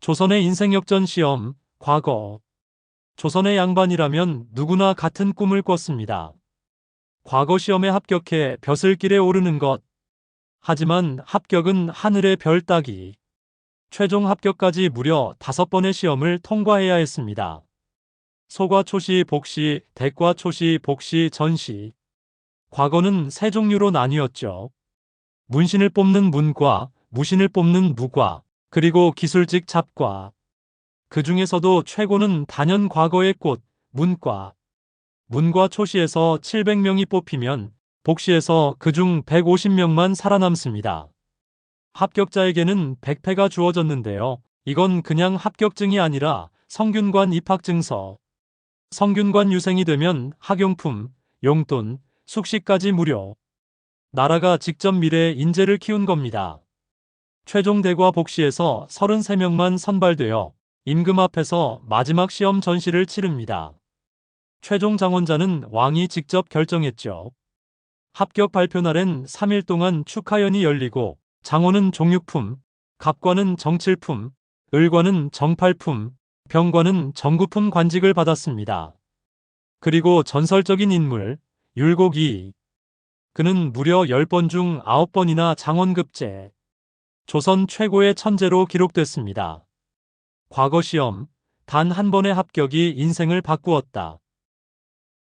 조선의 인생역전 시험, 과거. 조선의 양반이라면 누구나 같은 꿈을 꿨습니다. 과거 시험에 합격해 벼슬길에 오르는 것. 하지만 합격은 하늘의 별 따기. 최종 합격까지 무려 다섯 번의 시험을 통과해야 했습니다. 소과 초시, 복시, 대과 초시, 복시, 전시. 과거는 세 종류로 나뉘었죠. 문신을 뽑는 문과, 무신을 뽑는 무과, 그리고 기술직 잡과. 그 중에서도 최고는 단연 과거의 꽃, 문과. 문과 초시에서 700명이 뽑히면 복시에서 그중 150명만 살아남습니다. 합격자에게는 100패가 주어졌는데요. 이건 그냥 합격증이 아니라 성균관 입학증서. 성균관 유생이 되면 학용품, 용돈, 숙식까지 무료. 나라가 직접 미래 인재를 키운 겁니다. 최종 대과 복시에서 33명만 선발되어 임금 앞에서 마지막 시험 전시를 치릅니다. 최종 장원자는 왕이 직접 결정했죠. 합격 발표 날엔 3일 동안 축하연이 열리고 장원은 종육품, 갑관은 정칠품, 을관은 정팔품, 병관은 정구품 관직을 받았습니다. 그리고 전설적인 인물, 율곡이 그는 무려 10번 중 9번이나 장원급제, 조선 최고의 천재로 기록됐습니다. 과거 시험, 단 한 번의 합격이 인생을 바꾸었다.